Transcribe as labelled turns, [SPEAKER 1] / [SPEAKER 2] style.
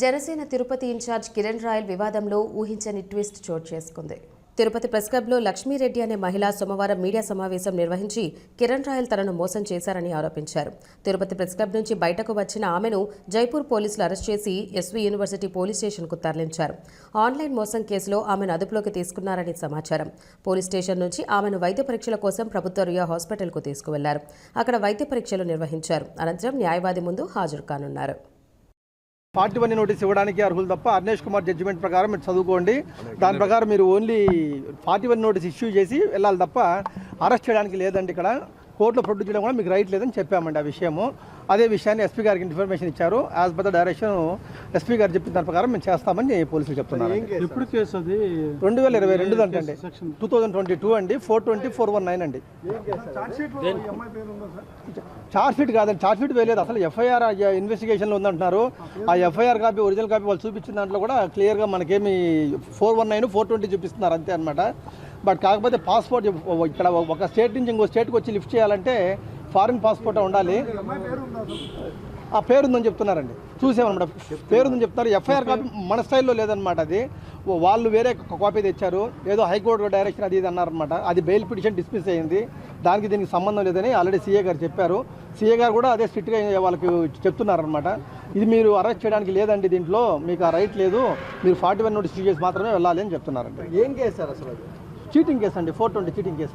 [SPEAKER 1] Janasena Tirupati incharge Kiran Royal వివాదంలో ఊహించని twist చోటు చేసుకుంది. తిరుపతి ప్రెస్ క్లబ్లో లక్ష్మీరెడ్డి అనే మహిళ సోమవారం మీడియా సమావేశం నిర్వహించి కిరణ్ రాయల్ తనను మోసం చేశారని ఆరోపించారు. తిరుపతి ప్రెస్ క్లబ్ నుంచి బయటకు వచ్చిన ఆమెను జైపూర్ పోలీసులు అరెస్ట్ చేసి ఎస్వీ యూనివర్సిటీ పోలీస్ స్టేషన్కు తరలించారు. ఆన్లైన్ మోసం కేసులో ఆమెను అదుపులోకి తీసుకున్నారని సమాచారం. పోలీస్ స్టేషన్ నుంచి ఆమెను వైద్య పరీక్షల కోసం ప్రభుత్వ రియా హాస్పిటల్కు తీసుకువెళ్ళారు. అక్కడ వైద్య పరీక్షలు నిర్వహించారు. అనంతరం న్యాయవాది ముందు హాజరు కానున్నారు.
[SPEAKER 2] ఫార్టీ వన్ నోటీస్ ఇవ్వడానికి అర్హులు తప్ప అర్నేష్ కుమార్ జడ్జిమెంట్ ప్రకారం మీరు చదువుకోండి. దాని ప్రకారం మీరు only forty one notice issue చేసి వెళ్ళాలి తప్ప అరెస్ట్ చేయడానికి లేదండి ఇక్కడ. కోర్టులో ప్రొడ్యూస్ చేయడం కూడా మీకు రైట్ లేదని చెప్పామండి ఆ విషయము. అదే విషయాన్ని ఎస్పీ గారికి ఇన్ఫర్మేషన్ ఇచ్చారు. As per the direction SP గారు చెప్పిన దాని ప్రకారం మేము చేస్తామని పోలీసులు చెప్తున్నారు.
[SPEAKER 3] ఎప్పుడు కేసు అది?
[SPEAKER 2] రెండు వేల ఇరవై రెండు అంటండి టూ థౌజండ్ ట్వంటీ టూ అండి. Four twenty four one nine అండి. చార్జ్ షీట్ కాదండి. చార్జ్ షీట్ వేయలేదు. అసలు ఎఫ్ఐఆర్ ఇన్వెస్టిగేషన్లో ఉందంటున్నారు. ఆ ఎఫ్ఐఆర్ కాపీ ఒరిజినల్ కాపీ వాళ్ళు చూపించిన దాంట్లో కూడా క్లియర్గా మనకేమి four one nine four twenty చూపిస్తున్నారు. అంతే అనమాట బట్ కాకపోతే పాస్పోర్ట్ ఇక్కడ ఒక స్టేట్ నుంచి ఇంకో స్టేట్కి వచ్చి లిఫ్ట్ చేయాలంటే ఫారిన్ పాస్పోర్ట్ ఉండాలి. ఆ పేరుందని చెప్తున్నారండి. చూసామన్నమాట పేరుందని చెప్తున్నారు. ఎఫ్ఐఆర్ కాపీ మన స్టైల్లో లేదనమాట అది. వాళ్ళు వేరే కాపీ తెచ్చారు. ఏదో హైకోర్టు డైరెక్షన్ అది ఇది అన్నారనమాట అది బెయిల్ పిటిషన్ డిస్మిస్ అయింది. దానికి దీనికి సంబంధం లేదని ఆల్రెడీ సీఏ గారు చెప్పారు. సీఏ గారు కూడా అదే స్ట్రిక్ట్గా వాళ్ళకి చెప్తున్నారనమాట ఇది మీరు అరెస్ట్ చేయడానికి లేదండి దీంట్లో. మీకు ఆ రైట్ లేదు. మీరు ఫార్టీ వన్ నోటీస్ చేసి మాత్రమే వెళ్ళాలి అని చెప్తున్నారండి.
[SPEAKER 4] ఏం కేసు సార్ అసలు
[SPEAKER 2] చీటింగ్ కేసు అండి ఫోర్ ట్వంటీ చీటింగ్ కేసు